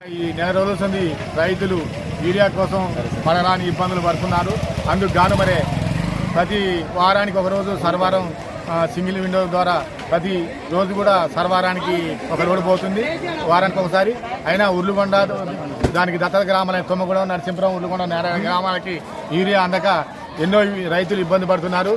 ఈ నెల రోజు సంది రైతులు యూరియా కోసం పడరాని ఇబ్బందులు పడుతున్నారు. అందుకు గాను మరే ప్రతి వారానికి ఒక రోజు సర్వారం సింగిల్ విండో ద్వారా ప్రతి రోజు కూడా సర్వారానికి ఒక రోడ్డు పోతుంది. వారానికి ఒకసారి. అయినా ఉర్లుగొండ దానికి దత్తత గ్రామాలైన తుమ్మగూడెం నరసింపురం ఉర్లుగొండ నేర గ్రామాలకి యూరియా అందక ఎన్నో రైతులు ఇబ్బంది పడుతున్నారు.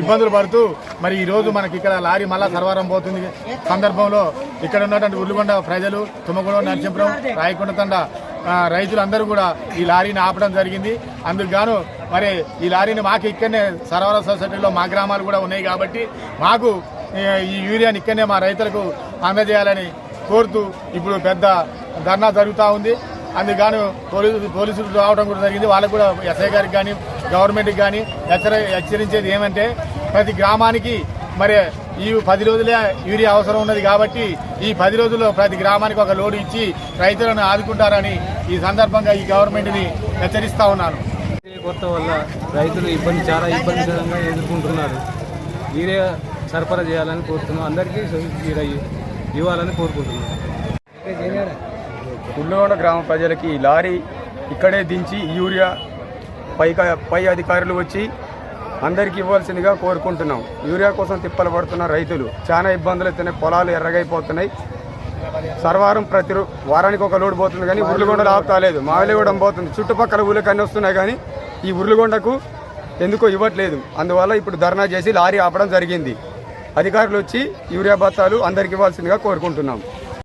ఇబ్బందులు పడుతూ మరి ఈరోజు మనకి ఇక్కడ లారీ మళ్ళా సర్వారం పోతుంది. సందర్భంలో ఇక్కడ ఉన్నటువంటి ఉర్లుగొండ ప్రజలు తుమ్మగూడెం నరసింపురం రాయకొండ తండ రైతులందరూ కూడా ఈ లారీని ఆపడం జరిగింది. అందుకు మరి ఈ లారీని మాకు ఇక్కడనే సరవరా సొసైటీలో మా గ్రామాలు కూడా ఉన్నాయి కాబట్టి మాకు ఈ యూరియాని ఇక్కడనే మా రైతులకు అందజేయాలని కోరుతూ ఇప్పుడు పెద్ద ధర్నా జరుగుతూ ఉంది. అందుకు పోలీసు పోలీసులు రావడం కూడా జరిగింది. వాళ్ళకు కూడా ఎస్ఐ గారికి కానీ గవర్నమెంట్కి కానీ హెచ్చర హెచ్చరించేది ఏమంటే ప్రతి గ్రామానికి మరి ఈ పది రోజులే యూరియా అవసరం ఉన్నది కాబట్టి ఈ పది రోజుల్లో ప్రతి గ్రామానికి ఒక లోడు ఇచ్చి రైతులను ఆదుకుంటారని ఈ సందర్భంగా ఈ గవర్నమెంట్ని హెచ్చరిస్తా ఉన్నాను. కొత్త వల్ల రైతులు ఇబ్బంది చాలా ఇబ్బందికరంగా ఎదుర్కొంటున్నారు. మీరే సరఫరా చేయాలని కోరుతున్నాం. అందరికీ ఇవ్వాలని కోరుకుంటున్నాం. కుళ్ళగొండ గ్రామ ప్రజలకి ఈ లారీ ఇక్కడే దించి యూరియా పై పై అధికారులు వచ్చి అందరికీ ఇవ్వాల్సిందిగా కోరుకుంటున్నాం. యూరియా కోసం తిప్పలు పడుతున్న రైతులు చాలా ఇబ్బందులు అవుతున్నాయి పొలాలు ఎర్రగైపోతున్నాయి. సర్వారం ప్రతి వారానికి ఒక లోడ్ పోతుంది కానీ ఉర్లుగొండలు ఆపుతాలేదు మావిలిగూడెం పోతుంది. చుట్టుపక్కల ఊళ్ళకి అన్నీ వస్తున్నాయి కానీ ఈ ఉర్లుగొండకు ఎందుకో ఇవ్వట్లేదు. అందువల్ల ఇప్పుడు ధర్నా చేసి లారీ ఆపడం జరిగింది. అధికారులు వచ్చి యూరియా బత్తాలు అందరికి ఇవ్వాల్సిందిగా కోరుకుంటున్నాం.